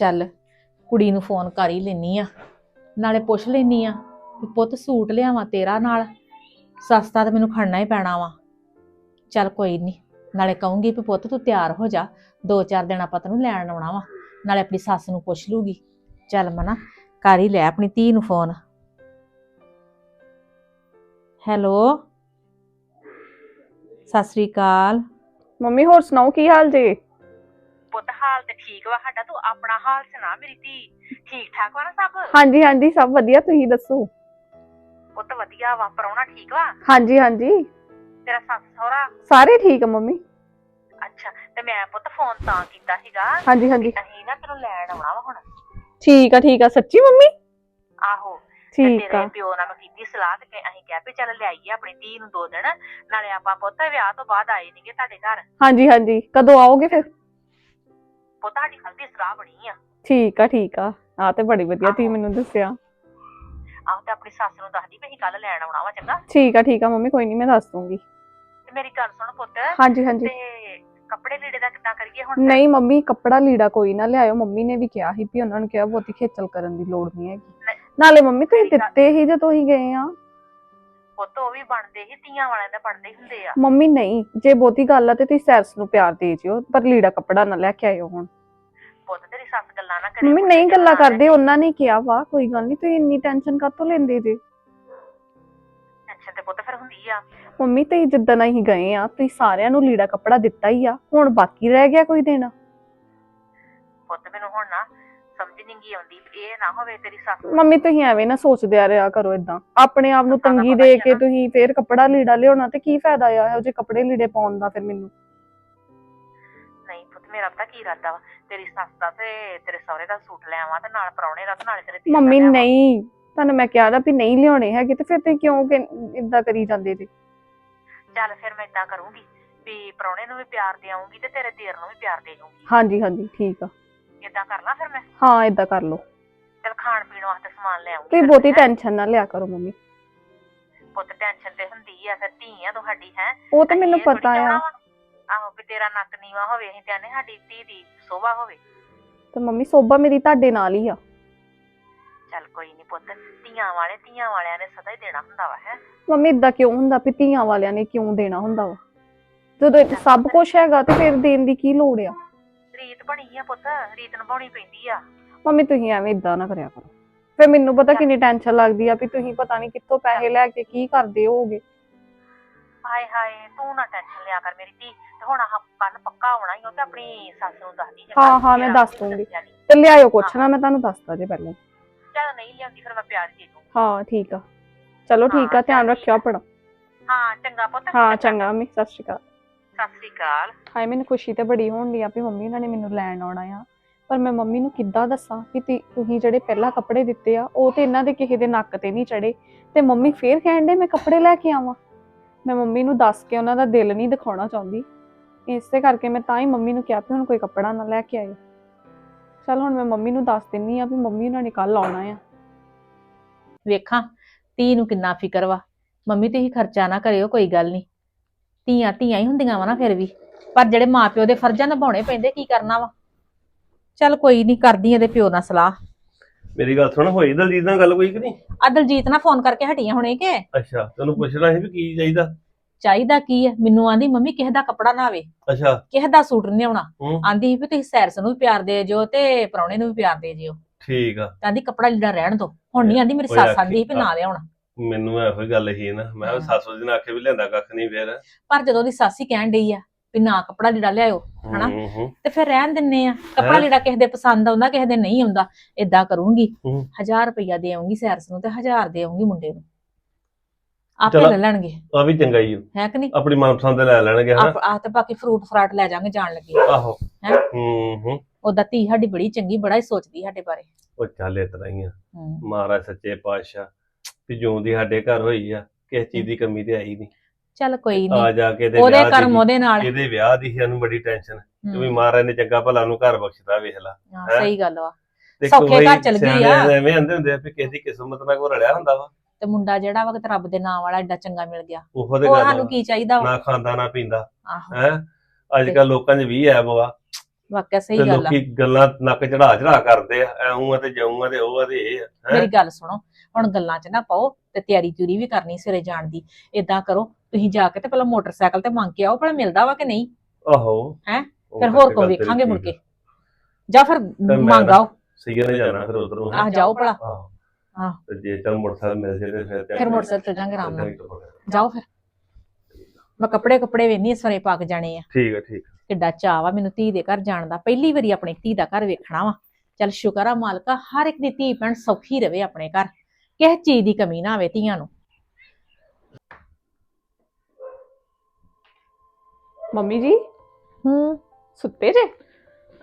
ਚੱਲ ਕੁੜੀ ਨੂੰ ਫੋਨ ਕਰ ਹੀ ਲੈਨੀ ਆ, ਨਾਲੇ ਪੁੱਛ ਲੈਨੀ ਆ ਵੀ ਪੁੱਤ ਸੂਟ ਲਿਆਵਾਂ ਤੇਰਾ ਨਾਲ, ਸਸਤਾ ਤਾਂ ਮੈਨੂੰ ਖੜਨਾ ਹੀ ਪੈਣਾ ਵਾ। ਚੱਲ ਕੋਈ ਨਹੀਂ ਨਾਲੇ ਕਹੂੰਗੀ ਵੀ ਪੁੱਤ ਤੂੰ ਤਿਆਰ ਹੋ ਜਾ, ਦੋ ਚਾਰ ਦਿਨ ਆਪਾਂ ਤੈਨੂੰ ਲੈਣ ਆਉਣਾ ਵਾ, ਨਾਲੇ ਆਪਣੀ ਸੱਸ ਨੂੰ ਪੁੱਛ ਲੂਗੀ। ਚੱਲ ਮਨਾ, ਕਰ ਹੀ ਲੈ ਆਪਣੀ ਧੀ ਨੂੰ ਫੋਨ। ਹੈਲੋ, ਸਤਿ ਸ੍ਰੀ ਅਕਾਲ। ਮੰਮੀ ਹੋਰ ਸੁਣਾਓ, ਕੀ ਹਾਲ ਜੇ? ਪੁੱਤ ਹਾਲ ਤੇ ਠੀਕ ਵਾ ਸਾਡਾ ਤੂੰ ਆਪਣਾ ਹਾਲ ਸੁਣਾ ਮੇਰੀ ਧੀ। ਠੀਕ ਠਾਕ ਵਾ ਨਾ ਸਭ? ਹਾਂਜੀ ਹਾਂਜੀ ਸਭ ਵਧੀਆ ਤੁਸੀਂ ਦੱਸੋ? ਪੁੱਤ ਵਧੀਆ ਵਾ ਪਰੌਣਾ ਠੀਕ ਵਾ? ਹਾਂਜੀ ਹਾਂਜੀ ਤੇਰਾ ਸੱਸ ਸਹੁਰਾ? ਸਾਰੇ ਠੀਕ ਆ ਮੰਮੀ। ਅੱਛਾ ਤੇ ਮੈਂ ਪੁੱਤ ਫੋਨ ਤਾਂ ਕੀਤਾ ਸੀਗਾ ਹਾਂਜੀ ਹਾਂਜੀ ਅਸੀਂ ਨਾ ਤੈਨੂੰ ਲੈਣ ਆਉਣਾ ਵਾ ਹੁਣ। ਠੀਕ ਆ ਠੀਕ ਆ ਸੱਚੀ ਮੰਮੀ? ਆਹੋ ਤੇ ਠੀਕ ਤੇਰੇ ਆ। ਪਿਓ ਨਾਲ ਮੈਂ ਕੀਤੀ ਸਲਾਹ ਤੇ ਕਿ ਅਸੀਂ ਕਿਹਾ ਵੀ ਚੱਲ ਲਿਆਈਏ ਆਪਣੀ ਧੀ ਨੂੰ ਦੋ ਦਿਨ। ਨਾਲੇ ਆਪਾਂ ਪੁੱਤ ਵਿਆਹ ਤੋਂ ਬਾਅਦ ਆਏ ਨਹੀਂਗੇ ਤੁਹਾਡੇ ਘਰ। ਹਾਂਜੀ ਹਾਂਜੀ ਕਦੋਂ ਆਓਗੇ ਫਿਰ? ਪੁੱਤ ਸਾਡੀ ਕੱਲ ਦੀ ਸਲਾਹ ਬਣੀ ਆ। ਠੀਕ ਆ ਠੀਕ ਆ। ਆ ਤੇ ਬੜੀ ਵਧੀਆ ਤੁਸੀਂ ਮੈਨੂੰ ਦੱਸਿਆ। ਆਹ ਤੇ ਆਪਣੀ ਸੱਸ ਨੂੰ ਦੱਸਦੀ ਵੀ ਅਸੀਂ ਕੱਲ ਲੈਣ ਆਉਣਾ ਵਾ ਚੰਗਾ? ਠੀਕ ਆ ਠੀਕ ਆ ਮੰਮੀ ਕੋਈ ਨਹੀਂ ਮੈਂ ਦੱਸ ਦੂੰਗੀ। ਤੇ ਮੇਰੀ ਗੱਲ ਸੁਣ ਪੁੱਤ ਹਾਂਜੀ ਹਾਂਜੀ। ਤੇ ਕੱਪੜੇ ਲੀੜੇ ਦਾ ਕਿੱਦਾਂ ਕਰੀਏ ਹੁਣ? ਨਹੀਂ ਮੰਮੀ ਕੱਪੜਾ ਲੀੜਾ ਕੋਈ ਨਾ ਲਿਆਇਓ। ਮੰਮੀ ਨੇ ਵੀ ਕਿਹਾ ਸੀ ਵੀ ਉਹਨਾਂ ਨੂੰ ਕਿਹਾ ਬਹੁਤੀ ਖੇਚਲ ਕਰਨ ਦੀ ਲੋੜ ਨਹੀਂ ਹੈਗੀ। ਨਾਲੇ ਮੰਮੀ ਤੁਸੀਂ ਦਿੱਤੇ ਹੀ ਜਦੋਂ ਹੀ ਗਏ ਆ। ਪੁੱਤ ਉਹ ਵੀ ਬਣਦੇ ਹੀ ਤੀਆਂ ਵਾਲਿਆਂ ਦਾ ਬਣਦੇ ਹੀ ਹੁੰਦੇ ਆ। ਮੰਮੀ ਨਹੀਂ ਜੇ ਬਹੁਤੀ ਗੱਲ ਆ ਤੇ ਤੁਸੀਂ ਸੈਰਸ ਨੂੰ ਪਿਆਰ ਦੇ ਜਿਓ ਪਰ ਲੀੜਾ ਕੱਪੜਾ ਨਾ ਲੈ ਕੇ ਆਇਓ ਹੁਣ। ਪੁੱਤ ਤੇਰੀ ਸੱਸ ਗੱਲਾਂ ਨਾ ਕਰੇ ਮੰਮੀ ਨਹੀਂ ਗੱਲਾਂ ਕਰਦੇ ਉਹਨਾਂ ਨੇ ਕਿਹਾ ਵਾ ਕੋਈ ਗੱਲ ਨਹੀਂ ਤੁਸੀਂ ਇੰਨੀ ਟੈਨਸ਼ਨ ਕਾਹਤੋਂ ਲੈਂਦੇ ਜੇ? ਟੈਨਸ਼ਨ ਤੇ ਪੁੱਤ ਫਿਰ ਹੁੰਦੀ ਆ। ਮੰਮੀ ਤੁਸੀਂ ਜਿੱਦਣ ਅਸੀਂ ਗਏ ਆ ਤੁਸੀਂ ਸਾਰਿਆਂ ਨੂੰ ਲੀੜਾ ਕੱਪੜਾ ਦਿੱਤਾ ਹੀ ਆ ਹੁਣ ਬਾਕੀ ਰਹਿ ਗਿਆ ਕੋਈ ਦੇਣਾ? ਪੁੱਤ ਮੈਨੂੰ ਹੁਣ ਨਾ ਸਮਝ ਨਹੀਂ ਗਈ ਆਉਂਦੀ। ਇਹ ਨਾ ਹੋਵੇ ਤੇਰੀ ਸੱਸ ਮੰਮੀ ਤੁਸੀਂ ਐਵੇਂ ਨਾ ਸੋਚਦੇ ਆ ਰਿਹਾ ਕਰੋ ਇਦਾਂ ਆਪਣੇ ਆਪ ਨੂੰ ਤੰਗੀ ਦੇ ਕੇ। ਤੁਸੀਂ ਫੇਰ ਕੱਪੜਾ ਲੀੜਾ ਲਿਆਉਣਾ ਤੇ ਕੀ ਫਾਇਦਾ ਆ? ਇਹੋ ਜਿਹੇ ਕੱਪੜੇ ਲੀੜੇ ਪਾਉਣ ਦਾ ਫਿਰ ਮੈਨੂੰ। ਨਹੀਂ ਪੁੱਤ ਮੇਰਾ ਪਤਾ ਕੀ ਇਰਾਦਾ ਵਾ? ਤੇਰੀ ਸੱਸ ਦਾ ਤੇ ਤੇਰੇ ਸਹੁਰੇ ਦਾ ਸੂਟ ਲੈ ਆਵਾਂ ਤੇ ਨਾਲ ਪਰੌਣੇ ਦਾ ਤੇ ਨਾਲੇ ਤੇਰੇ ਧੀ ਦਾ ਮੰਮੀ ਲੈ ਆਵਾਂ। ਨਹੀਂ। ਤੁਹਾਨੂੰ ਮੈਂ ਕਿਹਾ ਨਾ ਵੀ ਨਹੀਂ ਲਿਆਉਣੇ ਹੈਗੇ ਤੇ ਫਿਰ ਤੁਸੀਂ ਕਿਉਂ ਇਦਾਂ ਕਰੀ ਜਾਂਦੇ ਜੇ? ਚੱਲ ਫਿਰ ਮੈਂ ਇਦਾਂ ਕਰੂੰਗੀ ਵੀ ਪਰੌਣੇ ਨੂੰ ਵੀ ਪਿਆਰ ਦੇ ਆਉਂਗੀ ਤੇ ਤੇਰੇ ਦੇਰ ਨੂੰ ਵੀ ਪਿਆਰ ਦੇ ਜਾਊਂਗੀ। ਹਾਂਜੀ ਹਾਂਜੀ ਠੀਕ ਆ। ਇਦਾਂ ਕਰ ਲਾਂ ਫਿਰ ਮੈਂ? ਹਾਂ ਇਦਾਂ ਕਰ ਲਓ। ਚੱਲ ਖਾਣ ਪੀਣ ਵਾਸਤੇ ਸਮਾਨ ਲੈ ਆਉਂਗੀ। ਤੁਸੀਂ ਬਹੁਤੀ। ਟੈਨਸ਼ਨ ਨਾ ਲਿਆ ਕਰੋ ਮੰਮੀ। ਪੁੱਤ ਟੈਨਸ਼ਨ ਤੇ ਹੁੰਦੀ ਆ ਫਿਰ ਧੀ ਆ ਤੁਹਾਡੀ ਹੈ? ਉਹ ਤੇ ਮੈਨੂੰ ਪਤਾ ਆ। ਆਹੋ ਵੀ ਤੇਰਾ ਨੱਕ ਨੀਵਾ ਹੋਵੇ ਅਸੀਂ ਆਨੇ ਸਾਡੀ ਧੀ ਦੀ ਸੋਭਾ ਹੋਵੇ। ਤੇ ਮੰਮੀ ਸੋਭਾ ਮੇਰੀ ਤੁਹਾਡੇ ਨਾਲ ਹੀ ਆ। ਚੱਲ ਕੋਈ ਨਹੀਂ ਪੁੱਤ ਧੀਆਂ ਵਾਲੇ ਧੀਆਂ ਵਾਲਿਆਂ ਨੇ ਸਦਾ ਹੀ ਦੇਣਾ ਹੁੰਦਾ ਵਾ ਹੈ? ਮੰਮੀ ਇਦਾਂ ਕਿਉਂ ਹੁੰਦਾ ਵੀ ਧੀਆਂ ਵਾਲਿਆਂ ਨੇ ਕਿਉਂ ਦੇਣਾ ਹੁੰਦਾ ਵਾ? ਜਦੋਂ ਇਹ ਸਭ ਕੁਝ ਹੈਗਾ ਤੇ ਫਿਰ ਦੇਣ ਦੀ ਕੀ ਲੋੜ ਆ? ਰੀਤ ਬਣੀ ਆ ਪੁੱਤ ਰੀਤ ਨਿਭਾਉਣੀ ਪੈਂਦੀ ਆ। ਮੰਮੀ ਤੁਸੀਂ ਐਵੇਂ ਇਦਾਂ ਨਾ ਕਰਿਆ ਕਰੋ। ਫਿਰ ਮੈਨੂੰ ਪਤਾ ਕਿੰਨੀ ਟੈਨਸ਼ਨ ਲੱਗਦੀ ਆ ਵੀ ਤੁਸੀਂ ਪਤਾ ਨਹੀਂ ਕਿੱਥੋਂ ਪੈਸੇ ਲੈ ਕੇ ਕੀ ਕਰਦੇ ਹੋਗੇ ਹਾਏ ਹਾਏ ਤੂੰ ਨਾ ਟੈਨਸ਼ਨ ਲਿਆ ਕਰ ਮੇਰੀ ਧੀ। ਤੇ ਹੁਣ ਆਹ ਕੱਲ ਪੱਕਾ ਹੋਣਾ ਹੀ ਉਹ ਤੇ ਆਪਣੀ ਸੱਸ ਨੂੰ ਦੱਸਦੀ ਜੇ ਹਾਂ, ਹਾਂ, ਮੈਂ ਦੱਸ ਦੂੰਗੀ। ਤੇ ਲਿਆਇਓ ਕੁਛ ਨਾ ਮੈਂ ਤੁਹਾਨੂੰ ਦੱਸਦਾ ਜੇ ਪਹਿਲਾਂ। ਚੱਲ ਨਹੀਂ ਲਿਆਂਦੀ ਫਿਰ ਮੈਂ ਪਿਆਰ ਦੇ ਦੂੰ ਹਾਂ ਠੀਕ ਆ। ਚਲੋ ਠੀਕ ਆ ਧਿਆਨ ਰੱਖਿਓ ਆਪਣਾ। ਹਾਂ ਚੰਗਾ ਪੁੱਤ ਹਾਂ ਚੰਗਾ ਮੰਮੀ ਸਤਿ ਸ਼੍ਰੀ ਅਕਾਲ। ਸਤਿ ਸ੍ਰੀ ਅਕਾਲ। ਹਾਏ ਮੈਨੂੰ ਖੁਸ਼ੀ ਤੇ ਬੜੀ ਹੋਣ ਦੀ ਆ ਵੀ ਮੰਮੀ ਉਹਨਾਂ ਨੇ ਮੈਨੂੰ ਲੈਣ ਆਉਣਾ ਆ। ਪਰ ਮੈਂ ਮੰਮੀ ਨੂੰ ਕਿੱਦਾਂ ਦੱਸਾਂ ਕਿ ਤੀ- ਤੁਸੀਂ ਜਿਹੜੇ ਪਹਿਲਾਂ ਕੱਪੜੇ ਦਿੱਤੇ ਆ, ਉਹ ਤੇ ਇਹਨਾਂ ਦੇ ਕਿਸੇ ਦੇ ਨੱਕ ਤੇ ਨਹੀਂ ਚੜੇ ਤੇ ਮੰਮੀ ਫੇਰ ਕਹਿਣ ਦੇ ਮੈਂ ਕੱਪੜੇ ਲੈ ਕੇ ਆਵਾਂ? ਮੈਂ ਮੰਮੀ ਨੂੰ ਦੱਸ ਕੇ ਉਹਨਾਂ ਦਾ ਦਿਲ ਨਹੀਂ ਦਿਖਾਉਣਾ ਚਾਹੁੰਦੀ। ਇਸੇ ਕਰਕੇ ਮੈਂ ਤਾਂ ਹੀ ਮੰਮੀ ਨੂੰ ਕਿਹਾ ਵੀ ਹੁਣ ਕੋਈ ਕੱਪੜਾ ਨਾ ਲੈ ਕੇ ਆਇਓ। ਚਲ ਹੁਣ ਮੈਂ ਮੰਮੀ ਨੂੰ ਦੱਸ ਦਿੰਨੀ ਆ ਵੀ ਮੰਮੀ ਉਹਨਾਂ ਨੇ ਕੱਲ ਆਉਣਾ ਆ। ਵੇਖਾਂ, ਧੀ ਨੂੰ ਕਿੰਨਾ ਫਿਕਰ ਵਾ। ਮੰਮੀ ਤੁਸੀਂ ਖਰਚਾ ਨਾ ਕਰਿਓ, ਕੋਈ ਗੱਲ ਨਹੀਂ। ਧੀਆਂ ਧੀਆਂ ਹੀ ਹੁੰਦੀਆਂ ਵਾ ਨਾ ਫਿਰ ਵੀ। ਪਰ ਜਿਹੜੇ ਮਾਪਿਓ ਦੇ ਫਰਜ਼ਾਂ ਨਿਭਾਉਣੇ ਪੈਂਦੇ, ਕੀ ਕਰਨਾ ਵਾ? ਚੱਲ ਕੋਈ ਨਹੀਂ ਕਰਦੀ ਇਹਦੇ ਪਿਓ ਨਾਲ ਸਲਾਹ। ਮੇਰੀ ਗੱਲ ਸੁਣ ਹੋਈ ਦਲਜੀਤ ਨਾਲ ਗੱਲ ਕੋਈ ਕਿ ਨਹੀਂ? ਆ ਦਲਜੀਤ ਨਾਲ ਫੋਨ ਕਰਕੇ ਹਟੀਆਂ ਹੁਣੇ ਕਿ? ਅੱਛਾ ਤੈਨੂੰ ਪੁੱਛਣਾ ਸੀ ਵੀ ਕੀ ਚਾਹੀਦਾ? ਚਾਹੀਦਾ ਕੀ ਹੈ ਮੈਨੂੰ ਆਂਦੀ ਮੰਮੀ ਕਿਸੇ ਦਾ ਕੱਪੜਾ ਨਾ ਆਵੇ। ਅੱਛਾ। ਕਿਸੇ ਦਾ ਸੂਟ ਨਹੀਂ ਆਉਣਾ ਹੂੰ। ਆਂਦੀ ਵੀ ਤੁਸੀਂ ਸੈਰਸ ਨੂੰ ਵੀ ਪਿਆਰ ਦੇ ਜਿਓ ਤੇ ਪ੍ਰਾਹੁਣੇ ਨੂੰ ਵੀ ਪਿਆਰ ਦੇ ਜਿਓ। ਠੀਕ ਆ। ਆਂਦੀ ਕੱਪੜਾ ਲੀੜਾ ਰਹਿਣ ਦੋ। ਹੁਣ ਨਹੀਂ ਆਂਦੀ ਮੇਰੀ ਓਏ ਸੱਸ ਆਖੀ- ਆਂਦੀ ਵੀ ਨਾ ਲਿਆਉਣਾ। ਮੈਨੂੰ ਇਹੋ ਹੀ ਗੱਲ ਹੀ ਨਾ। ਮੈਂ ਹਾਂ। ਕਿਹਾ ਸੱਸ ਉਹਦੀ ਨਾਲ ਆਖੇ ਵੀ ਲਿਆਂਦਾ ਕੱਖ ਨਹੀਂ ਫੇਰ। ਪਰ ਜਦੋਂ ਦੀ ਸੱਸ ਹੀ ਕਹਿਣ ਡਈ ਆ ਵੀ ਨਾ ਕੱਪੜਾ ਲੀੜਾ ਲਿਆਇਓ ਹਨਾ? ਹੂੰ, ਹੂੰ ਤੇ ਫਿਰ ਰਹਿਣ ਦਿੰਨੇ ਆ ਕੱਪੜਾ ਹੈਂ? ਲੀੜਾ ਕਿਸੇ ਦੇ ਪਸੰਦ ਆਉਂਦਾ ਕਿਸੇ ਦੇ ਨਹੀਂ ਆਉਂਦਾ ਏਦਾਂ ਕਰੂੰਗੀ ਹੂੰ। 1000 ਰੁਪਇਆ ਦੇ ਆਉਂਗੀ ਸੈਰਸ ਨੂੰ ਤੇ 1000 ਦੇ ਆਉਂਗੀ ਮੁੰਡੇ ਨੂੰ ਆਪੇ ਚਲੋ। ਲੈ ਲੈਣਗੇ ਆ ਵੀ ਚੰਗਾ ਹੀ ਆ। ਹੈ ਕਿ ਨਹੀਂ ਆਪਣੀ ਮਨਪਸੰਦ ਦੇ ਲੈ ਲੈਣਗੇ ਹਨਾ ਆਪ ਆ ਤੇ ਬਾਕੀ ਫਰੂਟ ਫਰਾਟ ਲੈ ਜਾਾਂਗੇ ਜਾਣ ਲੱਗੇ ਆਹੋ ਹੈਂ? ਹੂੰ ਹੂੰ ਉਹਦਾ ਧੀ ਸਾਡੀ ਬੜੀ ਚੰਗੀ ਬੜਾ ਹੀ ਸੋਚਦੀ ਸਾਡੇ ਬਾਰੇ ਉਹ ਚੱਲ ਇਸ ਤਰ੍ਹਾਂ ਹੀ ਆ। ਮਹਾਰਾਜ ਸੱਚੇ ਪਾਤਸ਼ਾਹ ਵੀ ਜਿਉਂ ਦੀ ਸਾਡੇ ਘਰ ਹੋਈ ਆ ਕਿਸੇ ਚੀਜ਼ ਦੀ ਕਮੀ ਤੇ ਆਈ ਨਹੀਂ ਚੱਲ ਕੋਈ ਆ ਨਹੀਂ। ਜਾ ਕੇ ਇਹਦੇ ਉਹਦੇ ਵਿਆਹ ਕਰਮ ਦੀ ਉਹਦੇ ਨਾਲ। ਇਹਦੇ ਵਿਆਹ ਦੀ ਸਾਨੂੰ ਬੜੀ ਟੈਨਸ਼ਨ ਕਿ ਵੀ। ਮਹਾਰਾਜ ਨੇ ਚੰਗਾ ਭਲਾ ਨੂੰ ਘਰ ਬਖਸ਼ਦਾ ਵੇਖ ਲਾ। ਹਾਂ, ਹੈਂ? ਸਹੀ ਗੱਲ ਵਾ। ਤੇ ਸੌਖੇ ਘਰ ਚਲ ਗਈ ਆ। ਸਿਆਣੇ ਐਵੇਂ ਆਂਦੇ ਹੁੰਦੇ ਆ ਵੀ ਕਿਸੇ ਦੀ ਕਿਸਮਤ ਨਾਲ ਕੋ ਰਲਿਆ ਹੁੰਦਾ ਵਾ। ਤੇ ਮੁੰਡਾ ਜਿਹੜਾ ਵਾ ਕਿਤੇ ਰੱਬ ਦੇ ਨਾਮ ਵਾਲਾ ਏਡਾ ਚੰਗਾ ਮਿਲ ਗਿਆ। ਉਹੋ ਗੱਲ ਸਾਨੂੰ ਵਾ। ਕੀ ਚਾਹੀਦਾ ਵਾ? ਨਾ ਖਾਂਦਾ ਨਾ ਪੀਂਦਾ। ਆਹੋ। ਹੈ? ਅੱਜ ਕੱਲ ਲੋਕਾਂ 'ਚ ਵੀ ਐਬ ਵਾ। ਵਾਕਿਆ ਸਹੀ ਤੇ ਗੱਲ ਆ। ਲੋਕੀ ਗੱਲਾਂ ਨੱਕ ਚੜਾ ਚੜਾ ਕਰਦੇ ਆ। ਐਉਂ ਆ ਤੇ ਜਾਉਂ ਆ ਤੇ ਉਹ ਆ ਤੇ ਇਹ ਆ। ਹੈਂ? ਮੇਰੀ ਗੱਲ ਸੁਣੋ। ਹੁਣ ਗੱਲਾਂ 'ਚ ਨਾ ਪਾਓ ਤੇ ਤਿਆਰੀ ਤਿਉਰੀ ਵੀ ਕਰਨੀ ਸਵੇਰੇ ਜਾਣ ਦੀ। ਇਦਾਂ ਕਰੋ ਤੁਸੀਂ ਜਾ ਕੇ ਤੇ ਪਹਿਲਾਂ ਮੋਟਰਸਾਈਕਲ ਤੇ ਮੰਗ ਕੇ ਆਓ ਭਲਾ ਮਿਲਦਾ ਵਾ ਕਿ ਨਹੀਂ? ਆਹੋ। ਹੈਂ? ਉਹ ਫਿਰ ਹੋਰ ਕੋ ਗੱਲ ਤੇਰੀ ਵੇਖਾਂਗੇ ਮੁੜ ਕੇ। ਜਾਂ ਫਿਰ ਮੈਂ ਮੰਗ ਆਓ ਸੀਗੇ ਨੇ ਜਾਣਾ ਫਿਰ ਉਧਰੋਂ। ਆ ਜਾਓ ਭਲਾ। ਆਹੋ। ਹਾਂ। ਤੇ ਜੇ ਚੱਲ ਮੋਟਰਸਾਈਕਲ ਮਿਲ ਜੇ ਤੇ ਫਿਰ ਫਿਰ ਮੋਟਰਸਾਈਕਲ ਤੇ ਜਾਾਂਗੇ ਆਰਾਮ ਨਾਲ। ਜਾਓ ਫਿਰ। ਮੈਂ ਕੱਪੜੇ ਕੱਪੜੇ ਵੇਨੀ ਸਵੇਰੇ ਪਾ ਕੇ ਜਾਣੇ ਆ। ਠੀਕ ਹੈ ਠੀਕ ਕਿੱਡਾ ਚਾਅ ਵਾ ਮੈਨੂੰ ਧੀ ਦੇ ਘਰ ਜਾਣ ਦਾ। ਪਹਿਲੀ ਵਾਰੀ ਆਪਣੀ ਧੀ ਦਾ ਘਰ ਵੇਖਣਾ ਵਾ। ਚੱਲ ਸ਼ੁਕਰ ਆ ਮਾਲਕਾ ਹਰ ਇੱਕ ਦੀ ਧੀ ਭੈਣ ਸੌਖੀ ਰਵੇ ਆਪਣੇ ਘਰ। ਕਿਸੇ ਚੀਜ਼ ਦੀ ਕਮੀ ਨਾ ਆਵੇ ਧੀਆਂ ਨੂੰ। ਮੰਮੀ ਜੀ? ਹੂੰ। ਸੁੱਤੇ ਜੇ?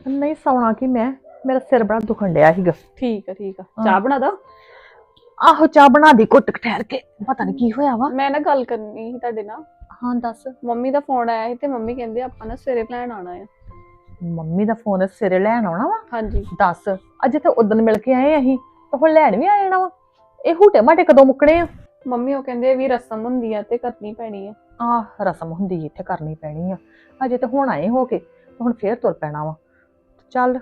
ਨਹੀਂ ਸੌਣਾ ਕਿ ਮੈਂ? ਮੇਰਾ ਸਿਰ ਬੜਾ ਦੁਖਣ ਡਿਆ ਸੀਗਾ। ਠੀਕ ਆ ਠੀਕ ਆ। ਚਾਹ ਬਣਾ ਦਾ? ਆਹੋ ਚਾਹ ਬਣਾ ਦੀ ਘੁੱਟ ਕੁ ਠਹਿਰ ਕੇ। ਪਤਾ ਨਹੀਂ ਕੀ ਹੋਇਆ ਵਾ। ਮੈਂ ਨਾ ਗੱਲ ਕਰਨੀ ਸੀ ਤੁਹਾਡੇ ਨਾਲ। ਹਾਂ ਦੱਸ। ਮੰਮੀ ਦਾ ਫੋਨ ਆਇਆ ਸੀ ਤੇ ਮੰਮੀ ਕਹਿੰਦੇ ਆਪਾਂ ਨਾ ਸਵੇਰੇ ਲੈਣ ਆਉਣਾ ਆ। ਮੰਮੀ ਦਾ ਫੋਨ ਸਿਰੇ ਲੈਣ ਆਉਣਾ ਵਾ? ਹਾਂਜੀ। ਦੱਸ ਅੱਜ ਤੇ ਉਦੋਂ ਮਿਲ ਕੇ ਆਏ ਅਸੀਂ ਤਾਂ ਹੁਣ ਲੈਣ ਵੀ ਆ ਜਾਣਾ ਵਾ। ਇਹ ਹੂਟੇ ਮਾਟੇ ਕਦੋਂ ਮੁੱਕਣੇ ਆ? ਮੰਮੀ ਉਹ ਕਹਿੰਦੇ ਵੀ ਰਸਮ ਹੁੰਦੀ ਆ ਤੇ ਕਰਨੀ ਪੈਣੀ ਆ। ਆਹ ਰਸਮ ਹੁੰਦੀ ਇੱਥੇ ਕਰਨੀ ਪੈਣੀ ਆ। ਅਜੇ ਤਾਂ ਹੁਣ ਆਏ ਹੋ ਕੇ ਹੁਣ ਫੇਰ ਤੁਰ ਪੈਣਾ ਵਾ। ਚੱਲ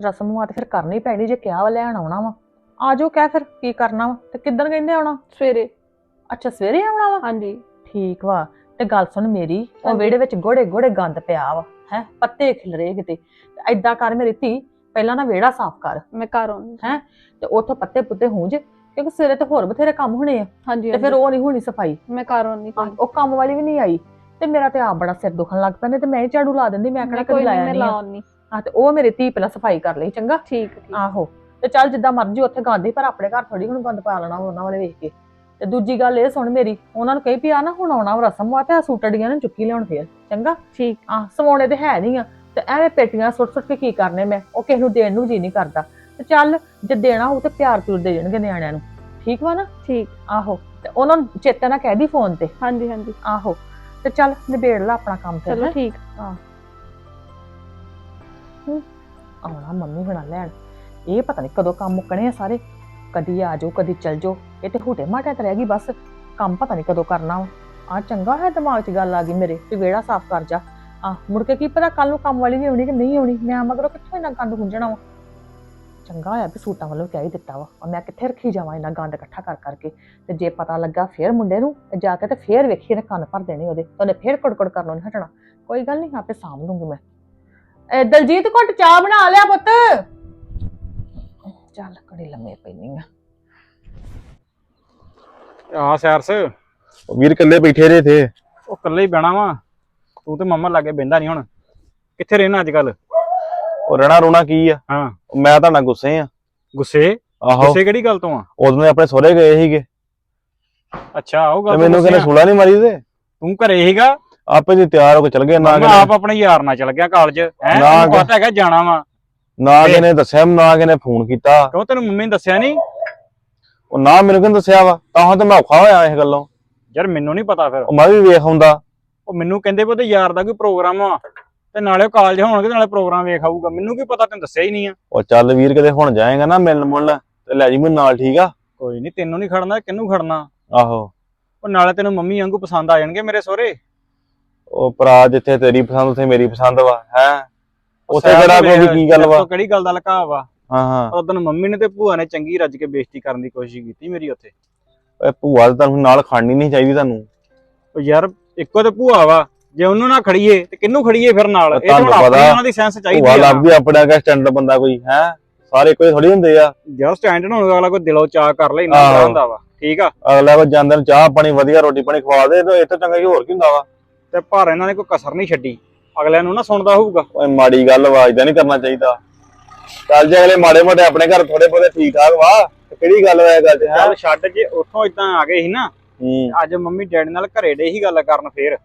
ਰਸਮ ਆ ਤੇ ਫਿਰ ਕਰਨੀ ਪੈਣੀ ਜੇ ਕਿਹਾ ਵਾ ਲੈਣ ਆਉਣਾ ਵਾ। ਆ ਜਾਓ ਕਹਿ ਫਿਰ ਕੀ ਕਰਨਾ ਵਾ ਤੇ ਕਿੱਦਣ ਕਹਿੰਦੇ ਆਉਣਾ? ਸਵੇਰੇ। ਅੱਛਾ ਸਵੇਰੇ ਆਉਣਾ ਵਾ? ਹਾਂਜੀ। ਠੀਕ ਵਾ ਤੇ ਗੱਲ ਸੁਣ ਮੇਰੀ ਉਹ। ਵਿਹੜੇ ਵਿੱਚ ਗੋੜੇ ਗੋੜੇ ਗੰਦ ਪਿਆ ਵਾ ਹੈ ਪੱਤੇ ਖਿਲਰੇ ਕਿਤੇ। ਐਦਾਂ ਕਰ ਮੇਰੀ ਧੀ ਪਹਿਲਾਂ ਨਾ ਵਿਹੜਾ ਸਾਫ਼ ਕਰ। ਮੈਂ ਘਰ ਆਉਂਦੀ। ਹੈਂ? ਤੇ ਉੱਥੋਂ ਪੱਤੇ ਪੁੱਤੇ ਹੁੰਜ ਕਿਉਂਕਿ ਸਵੇਰੇ ਤੇ ਹੋਰ ਬਥੇਰੇ ਕੰਮ ਹੋਣੇ ਆ। ਹਾਂਜੀ ਤੇ ਫਿਰ ਉਹ ਨਹੀਂ ਹੋਣੀ ਸਫ਼ਾਈ। ਮੈਂ ਘਰ ਆਉਂਦੀ ਕੋਈ। ਉਹ ਕੰਮ ਵਾਲੀ ਵੀ ਨਹੀਂ ਆਈ। ਤੇ ਮੇਰਾ ਤੇ ਆਪ ਬੜਾ ਸਿਰ ਦੁਖਣ ਲੱਗ ਪੈਂਦਾ ਤੇ ਮੈਂ ਹੀ ਝਾੜੂ ਲਾ ਦਿੰਦੀ ਮੈਂ ਕਿਹੜਾ ਕਦੀ ਲਾਇਆ ਮੈਂ ਨਹੀਂ ਆ। ਆਉਂਦੀ। ਹਾਂ ਤੇ ਉਹ ਮੇਰੀ ਧੀ ਪਹਿਲਾਂ ਸਫ਼ਾਈ ਕਰ ਲਈ ਚੰਗਾ? ਠੀਕ ਠੀਕ। ਆਹੋ। ਤੇ ਚੱਲ ਜਿੱਦਾਂ ਮਰਜ਼ੀ ਉੱਥੇ ਗਾਂਦੀ ਪਰ ਆਪਣੇ ਘਰ ਥੋੜੀ ਹੁਣ ਗੰਦ ਪਾ ਲੈਣਾ ਉਹਨਾਂ ਵਾਲੇ ਵੇਖ ਕੇ। ਤੇ ਦੂਜੀ ਗੱਲ ਇਹ ਸੁਣ ਮੇਰੀ ਉਹਨਾਂ ਨੂੰ ਕਹੀ ਵੀ ਆ ਨਾ ਹੁਣ ਆਉਣਾ ਵਾ ਰਸਮ ਵਾ ਤੇ ਆ ਸੂਟੜੀਆਂ ਨੇ ਚੁੱਕੀ ਲਿਆਉਣ ਫੇਰ ਚੰਗਾ? ਠੀਕ। ਆ ਸਵਾਉਣੇ ਤੇ ਹੈ ਨਹੀਂ ਆ। ਤੇ ਐਵੇਂ ਪੇਟੀਆਂ ਸੁੱਟ ਸੁੱਟ ਕੇ ਕੀ ਕਰਨੇ ਮੈਂ? ਉਹ ਕਿਸੇ ਨੂੰ ਦੇਣ ਨੂੰ ਜੀ ਨਹੀਂ ਕਰਦਾ। ਤੇ ਚੱਲ ਜੇ ਦੇਣਾ ਹੋਊ ਤੇ ਪਿਆਰ ਪਿਉਰ ਦੇ ਦੇਣਗੇ ਨਿਆਣਿਆਂ ਨੂੰ। ਠੀਕ ਵਾ ਨਾ? ਠੀਕ। ਆਹੋ। ਤੇ ਉਹਨਾਂ ਨੂੰ ਚੇਤੇ ਨਾ ਕਹਿ ਦੀ ਫੋਨ ਤੇ। ਹਾਂਜੀ ਹਾਂਜੀ। ਆਹੋ। ਤੇ ਚੱਲ ਨਿਬੇੜ ਲਾ ਆਪਣਾ ਕੰਮ ਫਿਰ ਚਲੋ ਹੈਂ। ਠੀਕ। ਆਉਣਾ ਮੰਮੀ ਹੁਣਾ ਲੈਣ। ਇਹ ਪਤਾ ਨਹੀਂ ਕਦੋਂ ਕੰਮ ਮੁੱਕਣੇ ਆ ਸਾਰੇ। ਕਦੀ ਆ ਜਾਓ ਕਦੀ ਚਲ ਜਾਓ। ਇਹ ਤੇ ਹੂਟੇ ਮਾਟੇ ਤੇ ਰਹਿ ਗਈ ਬਸ। ਕੰਮ ਪਤਾ ਨਹੀਂ ਕਦੋਂ ਕਰਨਾ ਆ ਚੰਗਾ ਹੈ ਦਿਮਾਗ 'ਚ ਗੱਲ ਆ ਗਈ ਮੇਰੇ ਵੀ ਵਿਹੜਾ ਸਾਫ਼ ਕਰ ਜਾ। ਆ ਮੁੜ ਕੇ ਕੀ ਪਤਾ ਕੱਲ ਨੂੰ ਕੰਮ ਵਾਲੀ ਵੀ ਆਉਣੀ ਕਿ ਨਹੀਂ ਆਉਣੀ। ਮੈਂ ਮਗਰੋਂ ਕਿੱਥੋਂ ਇੰਨਾ ਗੰਦ ਗੁੰਝਣਾ ਵਾ? ਚੰਗਾ ਹੋਇਆ ਵੀ ਸੂਟਾਂ ਵੱਲੋਂ ਕਹਿ ਹੀ ਦਿੱਤਾ ਵਾ ਔਰ ਮੈਂ ਕਿੱਥੇ ਰੱਖੀ ਜਾਵਾਂ ਇੰਨਾ ਗੰਦ ਇਕੱਠਾ ਕਰ ਕਰਕੇ? ਤੇ ਜੇ ਪਤਾ ਲੱਗਾ ਫੇਰ ਮੁੰਡੇ ਨੂੰ ਤੇ ਜਾ ਕੇ ਤੇ ਫੇਰ ਵੇਖੀ ਨੇ ਕੰਨ ਭਰ ਦੇਣੇ ਉਹਦੇ ਤੇ ਉਹਨੇ ਫੇਰ ਕੜਕੜ ਕਰਨੋਂ ਨਹੀਂ ਹਟਣਾ। ਕੋਈ ਗੱਲ ਨਹੀਂ ਆਪੇ ਸਾਂਭ ਲੂੰਗੀ ਮੈਂ। ਐ ਦਲਜੀਤ ਘੁੱਟ ਚਾਹ ਬਣਾ ਲਿਆ ਪੁੱਤ। ਚੱਲ ਕੜੀ ਲੰਮੇ ਪੈਣੀ ਆ। ਹਾਂ ਸੈਰਸ ਉਹ ਵੀਰ ਇਕੱਲੇ ਬੈਠੇ ਰਹੇ ਥੇ ਉਹ ਇਕੱਲੇ ਹੀ ਬਹਿਣਾ ਵਾ। ਤੂੰ ਤੇ ਮੰਮਾ ਲਾਗੇ ਬਹਿੰਦਾ ਨਹੀਂ ਹੁਣ। ਕਿੱਥੇ ਰਹਿਣਾ ਅੱਜ ਕੱਲ ਉਹ ਰਣਾ ਰੋਣਾ ਕੀ ਆ? ਹਾਂ। ਮੈਂ ਤੁਹਾਡਾ ਗੁੱਸੇ ਆ। ਗੁੱਸੇ? ਆਹੋ। ਗੁੱਸੇ ਕਿਹੜੀ ਗੱਲ ਤੋਂ ਆ? ਉਦੋਂ ਦੇ ਆਪਣੇ ਸਹੁਰੇ ਗਏ ਸੀਗੇ। ਅੱਛਾ ਉਹ ਗੱਲ ਤੋਂ ਮੈਨੂੰ ਕਹਿੰਦੇ। ਸੁਲਾ ਨਹੀਂ ਮਾਰੀ ਤੇ। ਤੂੰ ਘਰੇ ਹੀਗਾ ਆਪੇ ਜੀ ਤਿਆਰ ਹੋ ਕੇ ਚਲ ਗਏ ਨਾ ਕਿਨੇ ਆਪ ਆਪਣੇ ਯਾਰ ਨਾਲ ਚਲ ਗਿਆ ਕਾਲਜ ਹੈ ਨਾ ਤੈਨੂੰ ਪਤਾ ਹੈਗਾ ਜਾਣਾ ਵਾ। ਨਾ ਕਿਨੇ ਦੱਸਿਆ ਨਾ ਕਿਨੇ ਫੋਨ ਕੀਤਾ। ਕਿਉਂ ਤੈਨੂੰ ਮੰਮੀ ਨੇ ਦੱਸਿਆ ਨਹੀਂ ਉਹ ਨਾ ਮੈਨੂੰ ਕਿਹਨੇ ਦੱਸਿਆ ਵਾ? ਤਾਂ ਤਾਂ ਮੈਂ ਔਖਾ ਹੋਇਆ ਇਸ ਗੱਲੋਂ। ਯਾਰ ਮੈਨੂੰ ਨਹੀਂ ਪਤਾ ਫਿਰ। ਉਹ ਮੈਂ ਵੀ ਵੇਖ ਹੁੰਦਾ। ਉਹ ਮੈਨੂੰ ਕਹਿੰਦੇ ਵੀ ਉਹਦੇ ਯਾਰ ਦਾ ਕੋਈ ਪ੍ਰੋਗਰਾਮ ਆ। ਤੇ ਨਾਲੇ ਉਹ ਕਾਲਜ ਹੋਣਗੇ ਨਾਲੇ ਪ੍ਰੋਗਰਾਮ ਵੇਖ ਆਊਗਾ। ਮੈਨੂੰ ਕੀ ਪਤਾ ਤੈਨੂੰ ਦੱਸਿਆ ਹੀ ਨਹੀਂ ਆ। ਉਹ ਚੱਲ ਵੀਰ ਕਿਤੇ ਹੁਣ ਜਾਏਗਾ ਨਾ ਮਿਲਣ ਮੁਲਣ ਤੇ ਲੈ ਜੀ ਮੈਨੂੰ ਨਾਲ ਠੀਕ ਆ? ਕੋਈ ਨਹੀਂ ਤੈਨੂੰ ਨਹੀਂ ਖੜਨਾ ਕਿਹਨੂੰ ਖੜਨਾ? ਆਹੋ। ਉਹ ਨਾਲੇ ਤੈਨੂੰ ਮੰਮੀ ਵਾਂਗੂ ਪਸੰਦ ਆ ਜਾਣਗੇ ਮੇਰੇ ਸਹੁਰੇ। ਉਹ ਭਰਾ ਜਿੱਥੇ ਤੇਰੀ ਪਸੰਦ ਉੱਥੇ ਮੇਰੀ ਪਸੰਦ ਵਾ ਹੈ? ਉੱਥੇ ਕਿਹੜਾ ਕੋਈ ਕੀ ਗੱਲ ਵਾ? ਕਿਹੜੀ ਗੱਲ ਦਾ ਲਕਾ ਵਾ ਹਾਂ ਹਾਂ। ਉਦੋਂ ਮੰਮੀ ਨੇ ਤੇ ਭੂਆ ਨੇ ਚੰਗੀ ਰੱਜ ਕੇ ਬੇਇੱਜ਼ਤੀ ਕਰਨ ਦੀ ਕੋਸ਼ਿਸ਼ ਕੀਤੀ ਮੇਰੀ ਉੱਥੇ। ਓਏ ਭੂਆ ਤਾਂ ਤੁਹਾਨੂੰ ਨਾਲ ਖੜਨੀ ਨਹੀਂ ਚਾਹੀਦੀ ਤੁਹਾਨੂੰ। ਉਹ ਯਾਰ ਇੱਕੋ ਤੇ ਭੂਆ ਵਾ। ਜੇ ਉਹਨੂੰ ਨਾ ਖੜੀਏ ਤੇ ਕਿਹਨੂੰ ਖੜੀਏ ਫਿਰ ਨਾਲ? ਇਹ ਤਾਂ ਹੁਣ ਆਪਣੀ ਉਹਨਾਂ ਦੀ ਸੈਂਸ ਚਾਹੀਦੀ ਆ। ਲੱਭਦੀ ਆਪਣਾ ਕਾ ਸਟੈਂਡਰਡ ਬੰਦਾ ਕੋਈ ਹੈ? ਸਾਰੇ ਕੋਈ ਥੋੜੀ ਹੁੰਦੇ ਆ। ਯਾਰ ਸਟੈਂਡ ਨੂੰ ਅਗਲਾ ਕੋਈ ਦਿਲੋਂ ਚਾਹ ਕਰ ਲੈ ਇੰਨਾ ਹੁੰਦਾ ਵਾ। ਠੀਕ ਆ? ਅਗਲਾ ਕੋ ਜਾਂਦੇ ਨੂੰ ਚਾਹ ਪਾਣੀ ਵਧੀਆ ਰੋਟੀ ਪਾਣੀ ਖਵਾ ਦੇ ਤੇ ਤੋਂ ਚੰਗਾ ਕੀ ਹੋਰ ਕੀ ਹੁੰਦਾ ਵਾ? ਤੇ ਪਰ ਇਹਨਾਂ ਨੇ ਕੋਈ ਕਸਰ ਨਹੀਂ ਛੱਡੀ। ਅਗਲਿਆਂ ਨੂੰ ਨਾ ਸੁਣਦਾ ਹੋਊਗਾ। ਓਏ ਮਾੜੀ ਗੱਲ ਇਦਾਂ ਨਹੀਂ ਕਰਨਾ ਚਾਹੀਦਾ। ਚੱਲ ਜੇ ਅਗਲੇ ਮਾੜੇ ਮੋਟੇ ਆਪਣੇ ਘਰ ਥੋੜੇ ਬਹੁਤੇ ਠੀਕ ਠਾਕ ਵਾ ਤੇ ਕਿਹੜੀ ਗੱਲ ਇਹ ਗੱਲ ਚੱਲ ਛੱਡ ਜੇ ਉੱਥੋਂ ਇਦਾਂ ਆ ਗਏ ਸੀ ਨਾ ਅੱਜ ਮੰਮੀ ਡੈਡੀ ਨਾਲ ਘਰੇ ਡੇ ਹੀ ਗੱਲ ਕਰਨ ਫੇਰ।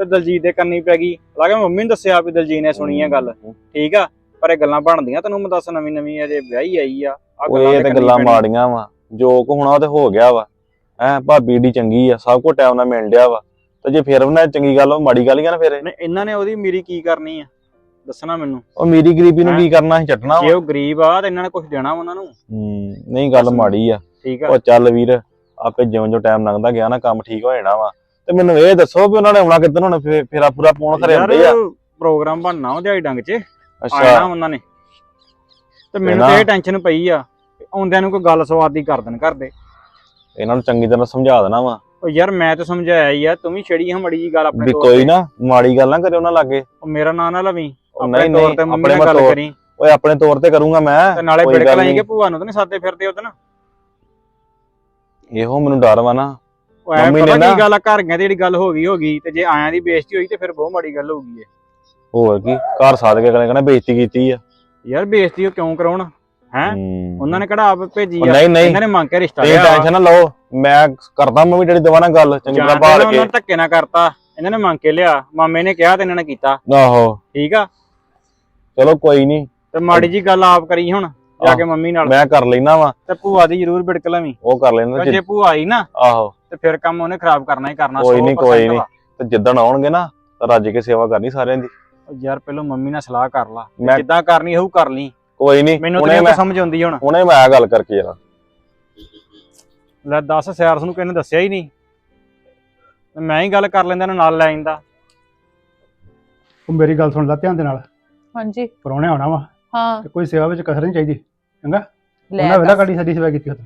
ਤੇ ਦਲਜੀਤ ਦੇ ਕੰਨੀ ਪੈ ਗਈ। ਲੱਗਾ ਮੰਮੀ ਨੂੰ ਦੱਸਿਆ ਵੀ ਦਲਜੀਤ ਨੇ ਸੁਣੀ ਆ ਗੱਲ ਠੀਕ ਆ ਪਰ ਇਹ ਗੱਲਾਂ ਬਣਦੀਆਂ ਤੈਨੂੰ ਮੈਂ ਦੱਸ ਨਵੀਂ ਨਵੀਂ ਅਜੇ ਵਿਆਹੀ ਆਈ ਆ। ਆ ਓਏ ਇਹ ਤੇ ਗੱਲਾਂ। ਮਾੜੀਆਂ ਵਾ। ਜੋ ਕੋ ਹੋਣਾ ਉਹ ਤੇ ਹੋ ਗਿਆ ਵਾ। ਹੈ ਭਾਬੀ ਦੀ ਚੰਗੀ ਆ ਸਭ ਕੋ ਟਾਈਮ ਨਾਲ ਮਿਲ ਡਿਆ ਵਾ। ਤੇ ਜੇ ਫੇਰ ਉਹਨਾਂ ਚੰਗੀ ਗੱਲ ਉਹ ਮਾੜੀ ਗੱਲ ਹੀ ਆ ਨਾ ਫੇਰ ਨਹੀਂ ਇਹਨਾਂ ਨੇ ਉਹਦੀ ਮੇਰੀ ਕੀ ਕਰਨੀ ਆ? ਦੱਸਣਾ ਮੈਨੂੰ। ਉਹ ਮੇਰੀ ਗਰੀਬੀ ਨੂੰ? ਕੀ ਕਰਨਾ ਸੀ ਛੱਡਣਾ ਜੇ ਉਹ ਗਰੀਬ ਆ ਤੇ ਇਹਨਾਂ ਨੇ ਕੁਝ ਦੇਣਾ ਵਾ ਉਹਨਾਂ ਨੂੰ। ਹੂੰ ਨਹੀਂ ਗੱਲ ਮਾੜੀ ਆ। ਠੀਕ ਆ। ਉਹ ਚੱਲ ਵੀਰ ਆਪੇ ਜਿਉਂ ਜਿਉਂ ਟਾਈਮ ਲੰਘਦਾ ਗਿਆ ਨਾ ਕੰਮ ਠੀਕ ਹੋ ਜਾਣਾ ਵਾ। ਤੇ ਮੈਨੂੰ ਇਹ ਦੱਸੋ ਵੀ ਉਹਨਾਂ ਨੇ ਆਉਣਾ ਕਿੱਦਣ ਹੁਣ ਫੇਰਾ ਪੂਰਾ ਪਾਉਣ ਯਾਰ ਹੁੰਦੇ ਆ। ਪ੍ਰੋਗਰਾਮ ਬਣਨਾ ਉਹ ਦਿਹਾੜੀ ਡੰਗ 'ਚ। ਨਾ ਉਹਨਾਂ ਨੇ। ਤੇ ਮੈਨੂੰ ਤੇ ਇਹ ਟੈਨਸ਼ਨ ਪਈ ਆ ਆਉਂਦਿਆਂ ਨੂੰ ਕੋਈ ਗੱਲ ਸਵਾਦ ਦੀ ਕਰ ਦੇਣ ਘਰ ਦੇ। ਇਹਨਾਂ ਨੂੰ ਚੰਗੀ ਤਰ੍ਹਾਂ ਸਮਝਾ ਦੇਣਾ ਵਾ। ਉਹ ਯਾਰ ਮੈਂ ਤਾਂ ਸਮਝਾਇਆ ਹੀ ਆ ਤੂੰ ਵੀ ਛੜੀ ਹਾਂ ਮੜੀ ਜੀ ਗੱਲ ਆਪਣੇ ਕੋਈ। ਨਾ ਮਾੜੀ ਗੱਲ ਨਾ ਕਰੇ ਉਹਨਾਂ ਲਾਗੇ। ਉਹ ਮੇਰਾ ਨਾਂ ਨਾ ਲਵੀਂ ਆਪਣੇ ਤੌਰ ਤੇ ਮੰਮੀ ਨਾਲ ਗੱਲ ਕਰੀ। ਓਏ ਆਪਣੇ ਤੌਰ ਤੇ ਕਰੂੰਗਾ ਮੈਂ ਤੇ ਨਾਲੇ ਬਿੜਕ ਨਹੀਂ। ਭੂਆ ਨੂੰ ਤਾਂ ਨਹੀਂ ਸਾਦੇ ਫਿਰਦੇ ਉਹਦੇ ਨਾ ਇਹੋ ਮੈਨੂੰ ਡਰ ਵਾ ਨਾ। ਐ ਮੰਮੀ ਨੇ ਪਤਾ ਨਾ- ਕੀ ਗੱਲ ਆ ਘਰ ਗਿਆ ਜਿਹੜੀ ਗੱਲ ਹੋ ਗਈ ਹੋ ਗਈ ਤੇ ਜੇ ਆਇਆਂ ਦੀ ਬੇਇੱਜ਼ਤੀ ਹੋਈ ਤੇ ਫਿਰ ਬਹੁਤ ਮਾੜੀ ਗੱਲ ਹੋਊਗੀ ਇਹ ਹੋਰ ਕੀ ਘਰ ਸਾਧ ਕੇ ਅਗਲੇ ਕਹਿੰਦਾ ਬੇਇੱਜ਼ਤੀ ਕੀਤੀ ਆ। ਯਾਰ ਬੇਇੱਜ਼ਤੀ ਉਹ ਕਿਉਂ ਕਰਾਉਣ? ਹੈ? ਹੂੰ। ਉਹਨਾਂ ਨੇ ਕਿਹੜਾ ਆਪ ਭੇਜੀ ਉਹ ਆ ਨਹੀਂ ਨਹੀਂ। ਇਹਨਾਂ ਨੇ ਮੰਗ ਕੇ ਰਿਸ਼ਤਾ ਤੁਸੀਂ ਲਿਆ। ਟੈਨਸ਼ਨ ਨਾ ਲਓ। ਮੈਂ ਕਰਦਾ ਮੰਮੀ ਡੈਡੀ ਦਵਾ ਨਾਲ ਗੱਲ ਚੰਗੀ ਤਰ੍ਹਾਂ ਉਹਨਾਂ ਕੇ। ਨੇ ਧੱਕੇ ਨਾ ਕਰਤਾ। ਇਹਨਾਂ ਨੇ ਮੰਗ ਕੇ ਲਿਆ। ਮਾਮੇ ਨੇ ਕਿਹਾ ਤੇ ਇਹਨਾਂ ਨੇ ਕੀਤਾ। ਆਹੋ। ਠੀਕ ਆ? ਚਲੋ ਕੋਈ ਨਹੀਂ। ਤੇ ਮਾੜੀ ਜੀ ਗੱਲ ਆਪ ਕਰੀ ਹੁਣ ਜਾ ਕੇ। ਮੰਮੀ ਨਾਲ। ਮੈਂ ਕਰ ਲੈਣਾ ਵਾ। ਤੇ ਭੂਆ ਦੀ ਜ਼ਰੂਰ ਬਿੜਕ ਲਵੀਂ। ਉਹ ਕਰ ਲੈਣਾ ਜੇ ਭੂਆ ਆਈ ਨਾ ਆਹੋ। ਤੇ ਫਿਰ ਕੰਮ ਉਹਨੇ ਖਰਾਬ ਕਰਨਾ ਹੀ ਕਰਨਾ ਕੋਈ ਨੀ, 100% ਕੋਈ ਨੀ। ਵਾ। ਤੇ ਜਿੱਦਣ ਆਉਣਗੇ ਨਾ ਤਾਂ ਰੱਜ ਕੇ ਸੇਵਾ ਕਰਨੀ ਸਾਰਿਆਂ ਦੀ। ਉਹ ਯਾਰ ਪਹਿਲਾਂ ਮੰਮੀ ਨਾਲ ਸਲਾਹ ਕਰ ਲਾ। ਮੈਂ ਜਿੱਦਾਂ ਕਰਨੀ ਹੋਊ ਕਰ ਲਈ। ਕੋਈ ਨਹੀਂ ਮੈਨੂੰ ਤਾਂ ਨਹੀਂ ਸਮਝ ਆਉਂਦੀ ਹੁਣ। ਹੁਣੇ ਮੈਂ ਗੱਲ ਕਰਕੇ ਜਰਾ ਲੈ ਦੱਸ ਸਿਆਰਸ ਨੂੰ ਕਿਹਨੇ ਦੱਸਿਆ ਹੀ ਨਹੀਂ। ਤੇ ਮੈਂ ਹੀ ਗੱਲ ਕਰ ਲੈਂਦਾ ਇਹਨੂੰ ਨਾਲ ਲੈ ਜਾਂਦਾ ਉਹ ਮੇਰੀ ਗੱਲ ਸੁਣ ਲੈ ਧਿਆਨ ਦੇ ਨਾਲ। ਹਾਂਜੀ। ਪਰੌਣੇ ਆਉਣਾ ਵਾ। ਹਾਂ। ਤੇ ਕੋਈ ਸੇਵਾ ਵਿੱਚ ਕਸਰ ਨਹੀਂ ਚਾਹੀਦੀ। ਚੰਗਾ? ਲੈ ਉਹਨਾਂ ਵੇਲਾ ਦੱਸ। ਕਾਡੀ ਸਾਡੀ ਸੇਵਾ ਕੀਤੀ ਉਦੋਂ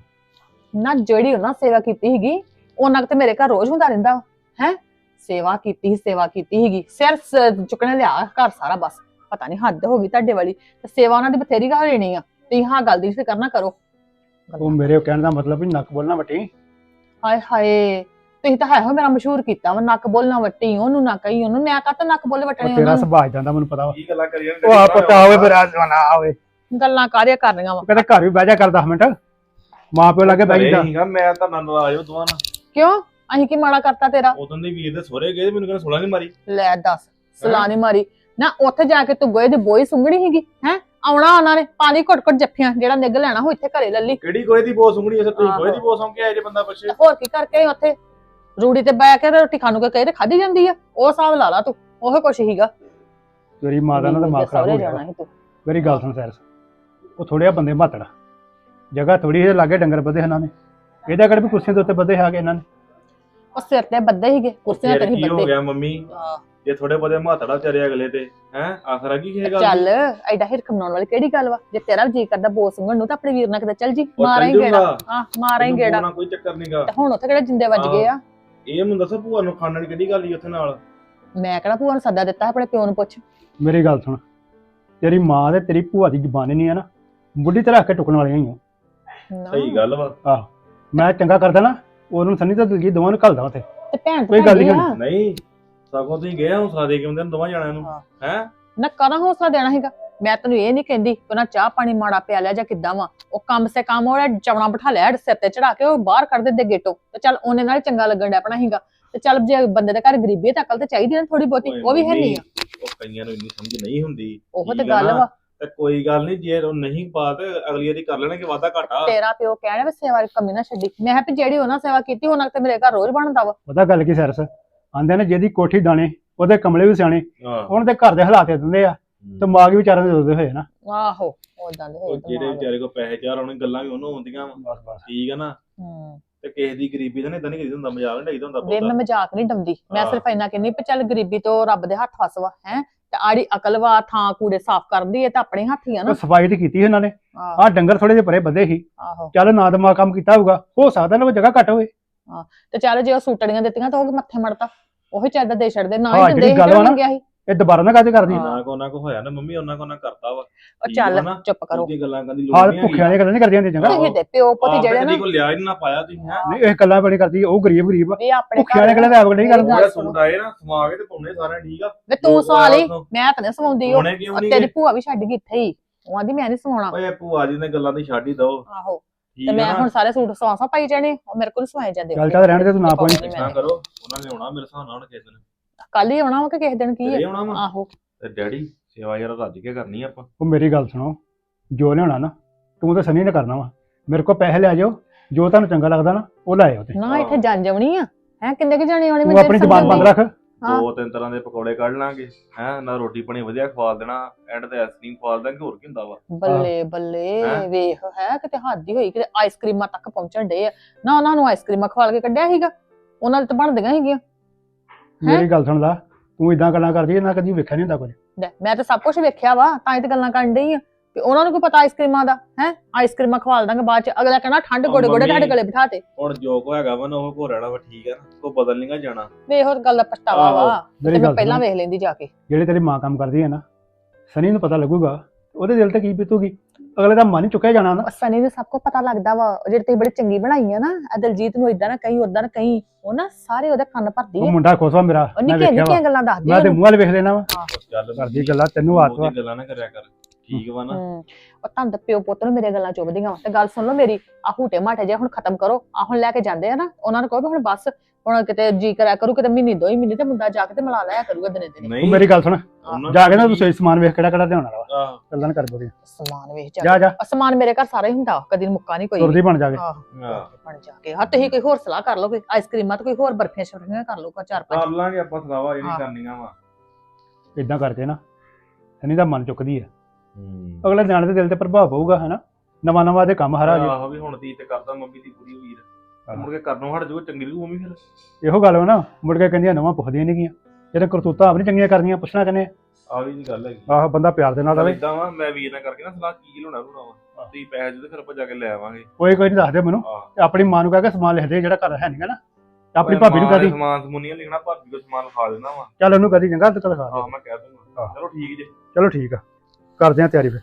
ਨਾ ਜਿਹੜੀ ਉਹਨਾਂ ਸੇਵਾ ਕੀਤੀ ਸੀਗੀ ਉਹਨਾਂ ਕੁ ਤੇ ਮੇਰੇ ਘਰ ਰੋਜ਼ ਹੁੰਦਾ ਰਹਿੰਦਾ ਹੈ? ਸੇਵਾ ਕੀਤੀ ਸੀ ਸੇਵਾ ਕੀਤੀ ਸੀਗੀ। ਸਿਰ ਸ- ਚੁੱਕਣੇ ਲਿਆ ਘਰ ਸਾਰਾ ਬਸ। ਪਤਾ ਨਹੀਂ ਹੱਦ ਹੋ ਗਈ ਤੁਹਾਡੇ ਵਾਲੀ। ਤੇ ਸੇਵਾ ਉਹਨਾਂ ਦੀ ਬਥੇਰੀ ਹੋ ਜਾਣੀ ਆ। ਤੁਸੀਂ ਹਾਂ ਗੱਲ ਦੀ ਫਿਕਰ ਨਾ ਕਰੋ। ਉਹ ਮੇਰੇ ਕਹਿਣ ਦਾ ਮਤਲਬ ਵੀ ਨੱਕ ਬੋਲਣਾ ਵਟੀ? ਹਾਏ ਹਾਏ ਤੁਸੀਂ ਤਾਂ ਹੈ ਹੋ ਮੇਰਾ ਮਸ਼ਹੂਰ ਕੀਤਾ ਵਾ ਨੱਕ ਬੋਲਣਾ ਵੱਟੀ ਉਹਨੂੰ ਨਾ ਕਹੀ ਉਹਨੂੰ ਮੈਂ ਕਾਹਤੋਂ ਨੱਕ ਬੋਲੇ ਵੱਟਣੇ ਉਹ ਤੇਰਾ ਉਹਨਾਂ ਨੂੰ? ਸੁਭਾਅ ਜਾਂਦਾ ਮੈਨੂੰ ਪਤਾ ਵਾ। ਕੀ ਗੱਲਾਂ ਕਰੀ ਉਹ ਆ ਪਤਾ ਹੋਵੇ ਫਿਰ ਆ ਜਵਾਨਾ ਆਵੇ ਗੱਲਾਂ ਕਾਰਿਆ ਕਰਨੀਆਂ ਵਾ? ਉਹ ਕਹਿੰਦੇ ਘਰ ਵੀ ਬਹਿ ਜਾ ਕਰ 10 ਮਿੰਟ। ਮਾਂ ਪਿਓ ਲਾਗੇ ਬਹਿ ਜਾ। ਹੀਗਾ ਮੈਂ ਤਾਂ ਨੰਦ ਆਇਓ ਦੋਵਾਂ ਨਾਲ। ਕਿਉਂ? ਅਸੀਂ ਕੀ ਮਾੜਾ ਕਰਤਾ ਤੇਰਾ? ਉਦੋਂ ਦੇ ਵੀਰ ਦੇ ਸੋਹਰੇ ਗਏ ਮੈਨੂੰ ਕਹਿੰਦਾ ਸੁਲਾ ਨਹੀਂ ਮਾਰੀ। ਲੈ ਦੱਸ ਸਲਾਨੀ ਮਾਰੀ। ਨਾ ਉੱਥੇ ਜਾ ਕੇ ਤੂੰ ਗੋਏ ਦੀ ਬੋਈ ਸੁੰਗਣੀ ਸੀਗੀ ਹੈ? ਆਉਣਾ ਉਹਨਾਂ ਨੇ ਪਾਣੀ ਘੁੱਟ ਘੁੱਟ ਜੱਫੀਆਂ ਜਿਹੜਾ ਨਿੱਘ ਲੈਣਾ ਹੋ ਇੱਥੇ ਘਰੇ ਲੱਲੀ। ਕਿਹੜੀ ਕੋਈ ਦੀ ਬੋਸ ਉਂਗਣੀ ਐ? ਤੁਸੀਂ। ਕੋਈ ਦੀ ਬੋਸ ਸੌਂ ਕੇ ਆਏ ਜੇ ਬੰਦਾ ਪੁੱਛੇ। ਹੋਰ ਕੀ ਕਰਕੇ ਆਈ ਉੱਥੇ? ਰੂੜੀ ਤੇ ਬੈ ਕੇ ਤੇ ਰੋਟੀ ਖਾਣੂ ਕੇ ਕਹੇ ਤੇ ਖਾਦੀ ਜਾਂਦੀ ਆ? ਉਹ ਹਿਸਾਬ ਲਾ ਲਾ ਤੂੰ ਉਹ ਕੁਛ ਹੀਗਾ ਤੇਰੀ ਮਾਂ ਦਾ ਨਾ ਦਿਮਾਗ ਖਰਾਬ ਹੋ ਜਾਣਾ ਸੀ ਤੂੰ। ਮੇਰੀ ਗੱਲ ਸੁਣ ਸੈਰਸ। ਉਹ ਥੋੜਿਆ ਬੰਦੇ ਮਾਤੜਾ। ਜਗ੍ਹਾ ਥੋੜੀ ਜਿਹੀ ਲਾਗੇ ਡੰਗਰ ਬੱਧੇ ਇਹਨਾਂ ਨੇ। ਇਹਦਾ ਕਿਹੜਾ ਵੀ ਕੁਰਸੀਆਂ ਦੇ ਉੱਤੇ ਆ ਗਏ ਇਹਨਾਂ ਨੇ? ਉਹ ਸਿਰ ਤੇ ਬੱਦੇ ਹੀਗੇ ਕੁਰਸੀਆਂ ਤੇ ਨਹੀਂ ਕੀ ਹੋ ਬੱਦੇ ਗਿਆ ਮੰਮੀ? ਜੇ ਥੋੜੇ ਬਹੁਤੇ ਮਾਤੜਾ ਵਿਚਾਰੇ ਅਗਲੇ ਤੇ ਹੈ? ਆਖਰ ਕੀ ਇਹ ਗੱਲ ਚੱਲ ਐਡਾ ਹਿਰਖ ਮਨਾਉਣ ਵਾਲੀ ਕਿਹੜੀ ਗੱਲ ਵਾ? ਜੇ ਤੇਰਾ ਵੀ ਜੀ ਕਰਦਾ ਬੋ ਸੁੰਗਣ ਨੂੰ ਤਾਂ ਆਪਣੇ ਵੀਰ ਨਾਲ ਕਿਤੇ ਚੱਲ ਜੀ। ਮਾਰਾਂ ਹੀ ਗੇੜਾ। ਹਾਂ ਮਾਰਾਂ ਹੀ ਗੇੜਾ। ਕੋਈ ਚੱਕਰ ਨਹੀਂਗਾ ਤੇ ਹੁਣ ਉੱਥੇ ਕਿਹੜੇ ਜਿੰਦੇ ਵੱਜ ਗਏ ਆ? ਇਹ ਮੈਨੂੰ ਦੱਸੋ ਭੂਆ ਨੂੰ ਖਾਣ ਵਾਲੀ ਕਿਹੜੀ ਗੱਲ ਹੀ ਉੱਥੇ ਨਾਲ? ਮੈਂ ਕਿਹੜਾ ਭੂਆ ਨੂੰ ਸੱਦਾ ਦਿੱਤਾ ਆਪਣੇ ਪਿਓ ਨੂੰ ਪੁੱਛ। ਮੇਰੀ ਗੱਲ ਸੁਣ। ਤੇਰੀ ਮਾਂ ਤੇ ਤੇਰੀ ਭੂਆ ਦੀ ਜ਼ਬਾਨ ਨਹੀਂ ਆ ਨਾ। ਬੁੱਢੀ ਤਰ੍ਹਾਂ ਰੱਖ ਕੇ ਟੁਕਣ ਵਾਲੀਆਂ ਹੀ ਆ। ਨਾ। ਸਹੀ ਗੱਲ ਵਾ। ਮੈਂ ਚੰਗਾ ਕਰਦਾ ਨਾ ਉਹਨੂੰ ਸੰਨੀ ਤੇ ਦਿਲਜੀਤ ਦੋਵਾਂ ਨੂੰ ਘੱਲਦਾ ਉੱਥੇ। ਤੇ ਭੈਣ ਕੋਈ ਗੱਲ। ਨਹੀਂ ਸਗੋਂ ਤੁਸੀਂ ਗਏ ਹੌਸਲਾ ਦੇ ਕੇ ਹੁੰਦੇ ਦੋਵਾਂ ਜਣਿਆਂ ਨੂੰ ਹਾਂ। ਹੈ? ਨਾ ਕਰਾਂ ਹੌਸਲਾ ਦੇਣਾ ਹੈਗਾ? ਮੈਂ ਤੈਨੂੰ ਇਹ ਨਹੀਂ ਕਹਿੰਦੀ ਕਿ ਨਾ ਚਾਹ ਪਾਣੀ ਮਾੜਾ ਪਿਆ ਲਿਆ ਜਾਂ ਕਿੱਦਾਂ ਵਾ। ਉਹ ਕੰਮ ਸੇ ਕੰਮ ਉਹਦਾ ਚਵਣਾ ਬਿਠਾ ਲਿਆ ਸਿਰ ਤੇ ਚੜਾ ਕੇ ਉਹ ਬਾਹਰ ਕੱਢ ਦਿੰਦੇ ਗੇਟੋਂ। ਤੇ ਚੱਲ ਉਹਨੇ ਨਾਲ ਚੰਗਾ ਲੱਗਣ ਡਿਆ ਆਪਣਾ ਹੀਗਾ। ਤੇ ਚੱਲ ਜੇ ਬੰਦੇ ਦੇ ਘਰ ਗਰੀਬੀ ਹੈ ਤਾਂ ਅਕਲ ਤੇ ਚਾਹੀਦੀ ਨਾ ਥੋੜੀ ਬਹੁਤੀ ਉਹ ਵੀ ਹੈ ਨਹੀਂ ਆ। ਉਹ ਕਈਆਂ ਨੂੰ ਇੰਨੀ ਸਮਝ ਨਹੀਂ ਹੁੰਦੀ। ਉਹ ਤੇ ਠੀਕ ਆ ਗੱਲ ਨਾ? ਵਾ। ਤੇ ਕੋਈ ਗੱਲ ਨਹੀਂ ਜੇ ਉਹ ਨਹੀਂ ਬਾਤ ਅਗਲੀ ਵਾਰੀ ਕਰ ਲੈਣਗੇ ਵਾਦਾ ਘਾਟਾ। ਤੇਰਾ ਪਿਓ ਕਹਿਣਾ ਵੀ ਸੇਵਾ ਦੀ ਕਮੀ ਨਾ ਛੱਡੀ। ਮੈਂ ਕਿਹਾ ਵੀ ਜਿਹੜੀ ਉਹਨਾਂ ਸੇਵਾ ਕੀਤੀ ਉਹਨਾਂ ਤੇ ਮੇਰੇ ਘਰ ਰੋਜ਼ ਬਣਦਾ ਵਾ। ਪਤਾ ਗੱਲ ਕੀ ਸੈਰਸ? ਆਂਦੇ ਨੇ ਜਿਹਦੀ ਕੋਠੀ ਦਾਣੇ ਉਹਦੇ ਕਮਲੇ ਵੀ ਸਿਆਣੇ। ਉਹਨਾਂ ਦੇ ਘਰ ਦੇ ਹਾਲਾਤ ਇਦਾਂ ਆ ਦਿਮਾਗ ਵੀ ਵਿਚਾਰਾਂ ਦੇ ਦੋਦੇ ਹੋਏ ਨਾ। ਆਹੋ ਉਦਾਂ ਦੇ ਉਹ ਹੋਏ ਜਿਹੜੇ ਦਿਮਾਗ। ਵਿਚਾਰੇ ਕੋ ਪੈਸੇ ਚਾਰ ਆਉਣੇ ਗੱਲਾਂ ਵੀ ਉਹਨੂੰ ਵਾ। ਬਸ ਬਸ। ਠੀਕ ਹੈ ਨਾ? ਹੂੰ। ਤੇ ਕਿਸੇ ਦੀ ਗਰੀਬੀ ਦਾ ਨਹੀਂ ਇਦਾਂ ਨਹੀਂ ਕਰੀਦਾ ਹੁੰਦਾ ਮਜ਼ਾਕ ਨਹੀਂ ਡਾਈਦਾ ਹੁੰਦਾ ਵੇ ਮੈਂ ਬਹੁਤਾ ਮਜ਼ਾਕ ਨਹੀਂ ਡੰਦੀ ਮੈਂ ਹਾਂ। ਸਿਰਫ ਇੰਨਾ ਕਹਿੰਦੀ ਵੀ ਚੱਲ ਗਰੀਬੀ ਤੋਂ ਰੱਬ ਦੇ ਹੱਥ ਫਸ ਵਾ ਹੈ? ਤੇ ਆੜੀ ਅਕਲ ਵਾ ਥਾਂ ਕੂੜੇ ਸਾਫ਼ ਕਰਦੀ ਹੈ ਤਾਂ ਆਪਣੇ ਹੱਥ ਹੀ ਆ ਨਾ। ਸਫ਼ਾਈ ਤੇ ਕੀਤੀ ਸੀ ਉਹਨਾਂ ਨੇ। ਆਹੋ। ਡੰਗਰ ਥੋੜੇ ਜਿਹੇ ਪਰੇ ਬੱਧੇ ਸੀ। ਆਹੋ। ਚੱਲ ਨਾ ਦਿਮਾਗ ਕੰਮ ਕੀਤਾ ਹੋਊਗਾ ਹੋ ਸਕਦਾ ਨਾ ਉਹ ਜਗ੍ਹਾ ਘੱਟ ਹੋਵੇ। ਤੇ ਚੱਲ ਜੇ ਉਹ ਸੂਟੜੀਆਂ ਦਿੱਤੀਆਂ ਤਾਂ ਉਹ ਮੱਥੇ ਮੜਤਾ। ਉਹੀ ਚਾਹੀਦਾ ਦੇ ਛੱਡਦੇ ਨਾ ਹਾਂ, ਹੀ ਦਿੰਦੇ ਗੱਲ ਵਾ ਨਾ, ਇਹ ਦੁਬਾਰਾ ਨਾ ਕਾਹਦੇ ਕਰਦੀ ਹਾਂ। ਨਾ ਕੋ ਨਾ ਕੋ ਹੋਇਆ ਨਾ ਮੰਮੀ ਉਹਨਾਂ ਕੋ ਨਾ ਕਰਤਾ ਵਾ। ਉਹ ਚੱਲ? ਚੁੱਪ ਕਰੋ। ਦੂਜੀ ਗੱਲਾਂ ਕਰਨ ਦੀ ਲੋੜ ਹਾਂ ਨਹੀਂ ਭੁੱਖਿਆਂ ਗੱਲਾਂ ਨਹੀਂ ਕਰਦੀਆਂ ਹੁੰਦੀਆਂ ਚੰਗਾ। ਤੁਸੀਂ ਤੇ ਪਿਓ ਪੁੱਤ ਜਿਹੜੇ ਨਾ ਕੋ ਲਿਆ ਹੀ ਨਾ ਪਾਇਆ ਤੁਸੀਂ ਹੈ? ਨਹੀਂ ਇਹ ਗੱਲਾਂ ਬੜੀ ਕਰਦੀ ਉਹ ਗਰੀਬ ਗਰੀਬ ਆ। ਵੀ ਆਪਣੇ ਭੁੱਖਿਆਂ ਵਾਲੀਆਂ ਗੱਲਾਂ ਤਾਂ ਆਪ ਨਹੀਂ ਕਰਦਾ ਗੱਲ ਜਿਹੜਾ ਸੁਣੋ। ਸੂਟ ਆਏ ਨਾ ਸਮਾ ਕੇ ਤੇ ਪਾਉਣੇ ਸਾਰਿਆਂ ਠੀਕ ਆ? ਵੇ ਤੂੰ ਸਵਾ ਲਈ। ਮੈਂ ਤਾਂ ਨਹੀਂ ਸਵਾਉਂਦੀ ਉਹ। ਹੋਣੇ ਕਿਉਂ ਉਹ ਨਹੀਂ ਤੇਰੀ ਭੂਆ ਵੀ ਛੱਡ ਗਈ ਇੱਥੇ ਹੀ। ਉਹ ਆਂਦੀ ਮੈਂ ਨਹੀਂ ਸਵਾਉਣਾ। ਓਏ ਭੂਆ ਜੀ ਨੇ ਗੱਲਾਂ ਦੀ ਛੱਡ ਹੀ ਦੋ। ਆਹੋ। ਠੀਕ ਤੇ ਮੈਂ ਹੁਣ ਸਾਰੇ ਸੂਟ ਸਵਾਸਾਂ ਪਾਈ ਜਾਣੇ ਉਹ ਮੇਰੇ ਕੋਲ ਸਵਾਏ ਜਾਂਦੇ ਚੱਲ ਚੱਲ ਰਹਿਣ ਦੇ ਤੂੰ ਨਾ ਪਾਈ ਨਾ ਕਰੋ? ਉਹਨਾਂ ਨੇ ਆਉਣਾ ਮੇਰੇ ਹਿਸਾਬ ਨਾਲ ਹੁਣ ਕਿਸੇ ਦਿਨ। ਕੱਲ ਹੀ ਆਉਣਾ ਵਾ ਕਿ ਕਿਸੇ ਦਿਨ ਕੀ ਤੇਰੇ ਹੈ? ਆਉਣਾ ਵਾ? ਆਹੋ। ਤੇ ਡੈਡੀ? ਸੇਵਾ ਯਾਰ ਰੱਜ ਕੇ ਕਰਨੀ ਆ ਆਪਾਂ। ਉਹ ਮੇਰੀ ਗੱਲ ਸੁਣੋ ਜੋ ਲਿਆਉਣਾ ਨਾ ਤੂੰ ਤਾਂ ਸਨੀ ਨੇ ਕਰਨਾ ਵਾ। ਮੇਰੇ ਕੋਲ ਪੈਸੇ ਲੈ ਜਾਓ ਜੋ ਤੁਹਾਨੂੰ ਚੰਗਾ ਲੱਗਦਾ ਨਾ ਉਹ ਲੈ ਆਓ ਤੇ ਨਾ ਇੱਥੇ ਜੰਜਵਣੀ ਆ। ਹੈ ਕਿੰਨੇ ਕਿ ਜਾਣੇ ਆਉਣੇ? ਤੂੰ ਆਪਣੀ ਜ਼ਬਾਨ ਬੰਦ ਰੱਖ। ਹਾਂ। ਦੋ ਤਿੰਨ ਤਰ੍ਹਾਂ ਦੇ ਪਕੌੜੇ ਕੱਢ ਲਾਂਗੇ। ਹੈ ਨਾ ਰੋਟੀ ਪਾਣੀ ਵਧੀਆ ਖਵਾ ਦੇਣਾ ਐਂਡ ਤੇ ਆਈਸਕ੍ਰੀਮ ਖਵਾ ਦਾਂਗੇ ਹੋਰ ਕੀ ਹੁੰਦਾ ਵਾ। ਬੱਲੇ ਬੱਲੇ ਹੈਂ? ਵੇਖ ਹੈ ਕਿਤੇ ਹੱਦ ਹੀ ਹੋਈ ਕਿਤੇ ਆਈਸਕ੍ਰੀਮਾਂ ਤੱਕ ਪਹੁੰਚਣ ਡੇ ਆ। ਨਾ ਉਹਨਾਂ ਨੂੰ ਆਈਸਕ੍ਰੀਮਾਂ ਖਵਾਲ ਕੇ ਕੱਢਿਆ ਸੀਗਾ ਉਹਨਾਂ ਦੇ ਤਾਂ ਬਣਦੀਆਂ ਸੀਗੀਆਂ। ਮੇਰੀ ਗੱਲ ਸੁਣ ਲਾ ਤੂੰ ਇਦਾਂ ਗੱਲਾਂ ਕਰਦੀ ਇਹਨਾਂ ਕਦੀ ਵੇਖਿਆ ਨਹੀਂ ਹੁੰਦਾ ਕੁਝ। ਲੈ, ਮੈਂ ਤਾਂ ਸਭ ਕੁਝ ਵੇਖਿਆ ਵਾ ਤਾਂ ਹੀ ਤੇ ਗੱਲਾਂ ਕਰਨ ਡਈ ਆ। ਕਿ ਉਹਨਾਂ ਨੂੰ ਕੋਈ ਪਤਾ ਆਈਸਕ੍ਰੀਮਾਂ ਦਾ ਹੈ? ਆਈਸਕ੍ਰੀਮਾਂ ਖਵਾਲ ਦਾਂਗੇ ਬਾਅਦ ਚ ਅਗਲਾ ਕਹਿਣਾ ਠੰਡ ਗੋੜੇ ਗੋੜੇ ਤੁਹਾਡੇ ਗਲੇ ਬਿਠਾ ਤੇ। ਹੁਣ ਜੋ ਕੋ ਹੈਗਾ ਵਾ ਨਾ ਉਹ ਕੋ ਰਹਿਣਾ ਵਾ ਠੀਕ ਆ ਨਾ ਕੋ ਬਦਲ ਨਹੀਂਗਾ ਜਾਣਾ। ਵੇ ਇਹੋ ਗੱਲ ਦਾ ਪਛਤਾਵਾ ਆਹੋ। ਵਾ ਤੇ ਮੇਰੀ ਮੈਂ ਗੱਲ ਪਹਿਲਾਂ ਸੁਣ, ਵੇਖ ਲੈਂਦੀ ਜਾ ਕੇ। ਜਿਹੜੀ ਤੇਰੀ ਮਾਂ ਕੰਮ ਕਰਦੀ ਹੈ ਨਾ ਸਨੀ ਨੂੰ ਪਤਾ ਲੱਗੂਗਾ ਉਹਦੇ ਦਿਲ ਤੇ ਕੀ ਬੀਤੂਗੀ? ਅਗਲੇ ਦਾ ਮਨ ਹੀ ਚੁੱਕਿਆ ਜਾਣਾ ਨਾ। ਸਨੀ ਨੂੰ ਸਭ ਕੁਝ ਪਤਾ ਲੱਗਦਾ ਵਾ ਉਹ ਜਿਹੜੀ ਤੁਸੀਂ ਬੜੀ ਚੰਗੀ ਬਣਾਈ ਆ ਨਾ ਆ ਦਲਜੀਤ ਨੂੰ ਇਦਾਂ ਨਾ ਕਹੀਂ ਉਦਾਂ ਨਾ ਕਹੀਂ ਉਹ ਨਾ ਸਾਰੇ ਉਹਦੇ ਕੰਨ ਭਰਦੀ ਉਹ ਮੁੰਡਾ ਖੁਸ਼ ਵਾ ਮੇਰਾ ਉਹ ਮੈਂ ਨਿੱਕੀਆਂ ਵੇਖਿਆ ਵਾ। ਨਿੱਕੀਆਂ ਗੱਲਾਂ ਦੱਸਦੀ ਮੈਂ ਤੇ ਉਹਨੂੰ ਮੂੰਹ ਵਾਲ ਵੇਖ ਲੈਣਾ ਵਾ। ਚੱਲ ਕਰਦੀ ਗੱਲਾਂ ਤੈਨੂੰ ਆਤ ਵਾ। ਉਹਦੀ ਗੱਲਾਂ ਨਾ ਕਰਿਆ ਕਰ। ਠੀਕ ਵਾ ਨਾ? ਹੂੰ। ਉਹ ਤਾਂ ਦੇ ਪਿਓ ਪੁੱਤ ਨੂੰ ਮੇਰੇ ਗੱਲਾਂ ਚੁੱਭਦੀਆਂ ਵਾਂ। ਤੇ ਗੱਲ ਸੁਣ ਲਓ ਮੇਰੀ ਆ ਹੂਟੇ ਮਾਟੇ ਜੇ ਹੁਣ ਖਤਮ ਕਰੋ ਆ ਹੁਣ ਲੈ ਕੇ ਜਾਂਦੇ ਆ ਨਾ ਉਹਨਾਂ ਨੂੰ ਕਹੋ ਵੀ ਹੁਣ ਬਸ ਹੁਣ ਕਿਤੇ ਜੀ ਕਰਿਆ ਕਰੂ ਕਿਤੇ ਮਹੀਨੇ ਦੋ ਹੀ ਮਹੀਨੇ ਤੇ ਮੁੰਡਾ ਜਾ ਕੇ ਤੇ ਮਿਲਾ ਲਿਆ ਕਰੂਗਾ ਦਿਨੇ ਦਿਨੇ ਤੂੰ ਨਹੀਂ। ਮੇਰੀ ਗੱਲ ਸੁਣ। ਉਹਨਾਂ ਜਾ ਕੇ ਨਾ ਤੂੰ ਸਹੀ ਸਮਾਨ ਵੇਖ ਕਿਹੜਾ ਕਿਹੜਾ ਲਿਆਉਣਾ ਵਾ। ਆਹ, ਨਾ ਕਰ ਬੋਦੀ ਸਮਾਨ ਵੇਖ ਜਾ ਜਾ ਜਾ। ਸਮਾਨ ਮੇਰੇ ਘਰ ਸਾਰਾ ਹੀ ਹੁੰਦਾ ਕਦੀ ਮੁੱਕਾ ਨਹੀਂ ਕੋਈ। ਤੁਰਦੀ ਬਣ ਜਾ ਕੇ। ਆਹ ਆਹ। ਬਣ ਜਾ ਕੇ। ਹਾਂ ਤੁਸੀਂ ਕੋਈ ਹੋਰ ਸਲਾਹ ਕਰ ਲਓ ਕੋਈ ਆਈਸਕ੍ਰੀਮਾਂ ਤੇ ਕੋਈ ਹੋਰ ਬਰਫੀਆਂ ਸ਼ਰਫੀਆਂ ਕਰ ਲਓ ਕੋਈ ਚਾਰ ਕਰ ਪੰਜ ਲਾਂਗੇ ਆਪਾਂ ਸਲਾਵਾ ਜਿਹੜੀ ਹਾਂ। ਕਰਨੀਆਂ ਵਾ। ਇਦਾਂ ਕਰਕੇ ਨਾ ਸਨੀ ਦਾ ਮਨ ਚੁੱਕਦੀ ਹੈ। ਅਗਲੇ ਜਾਣ ਦੇ ਦਿਲ ਤੇ ਪ੍ਰਭਾਵ ਪਊਗਾ ਹਨਾ? ਨਵਾਂ ਨਵਾਂ ਦੇ ਕੰਮ ਹਰਾ ਜੀ ਆਹੋ ਵੀ ਹੁਣ ਦੀ ਤੇ ਕਰਦਾ ਮੰਮੀ ਦੀ ਪੂਰੀ ਵੀਰ ਮੁੜ ਕੇ ਕਰਨੋਂ ਹਟ ਜਾਊ ਚੰਗੀ ਲੱਗੂ ਮੰਮੀ ਫਿਰ। ਇਹੋ ਗੱਲ ਵਾ ਨਾ ਮੁੜ ਕੇ ਕਹਿੰਦੀਆਂ ਨਵਾਂ ਪੁੱਛਦੀਆਂ ਨਹੀਂ ਗੀਆਂ। ਜਿਹੜੇ ਕਰਤੂਤਾਂ ਆਪਣੀ ਚੰਗੀਆਂ ਕਰਨੀਆਂ ਪੁੱਛਣਾ ਕਹਿੰਦੇ ਆ? ਵੀ ਦੀ ਗੱਲ ਹੈਗੀ। ਆਹ ਬੰਦਾ ਪਿਆਰ ਦੇ ਨਾਲ ਰਵੇ। ਇਦਾਂ ਵਾ ਮੈਂ ਵੀਰ ਨਾਲ ਕਰਕੇ ਨਾ ਸਲਾਹ ਕੀ ਲਾਉਣਾ ਲੂਣਾ ਵਾ। ਤੁਸੀਂ ਪੈਸੇ ਦੇ ਫਿਰ ਆਪਾਂ ਜਾ ਕੇ ਲੈ ਆਵਾਂਗੇ। ਕੋਈ ਕੋਈ ਨਹੀਂ ਦੱਸਦੇ ਮੈਨੂੰ। ਤੇ ਆਪਣੀ ਮਾਂ ਨੂੰ ਕਹਿ ਕੇ ਸਮਾਨ ਲਿਖ ਦੇ ਜਿਹੜਾ ਘਰ ਹੈ ਨਹੀਂਗਾ ਨਾ। ਤੇ ਆਪਣੀ ਭਾਬੀ ਨੂੰ ਕਹਦੀ ਸਮਾਨ ਸਮੂਨੀਆਂ ਲਿਖਣਾ ਭਾਬੀ ਕੋ ਸਮਾਨ ਖਾ ਦੇਣਾ ਵਾ। ਚੱਲ ਉਹਨੂੰ ਕਦੀ ਚੰਗਾ ਤੇ ਕਲ ਖਾ ਆਹ ਮੈਂ ਕਹਿ ਦੂੰਗਾ। ਚਲੋ ਠੀਕ ਜੇ। ਚਲੋ ਠੀਕ ਆ। ਕਰਦੇ ਆ ਤਿਆਰੀ ਫਿਰ।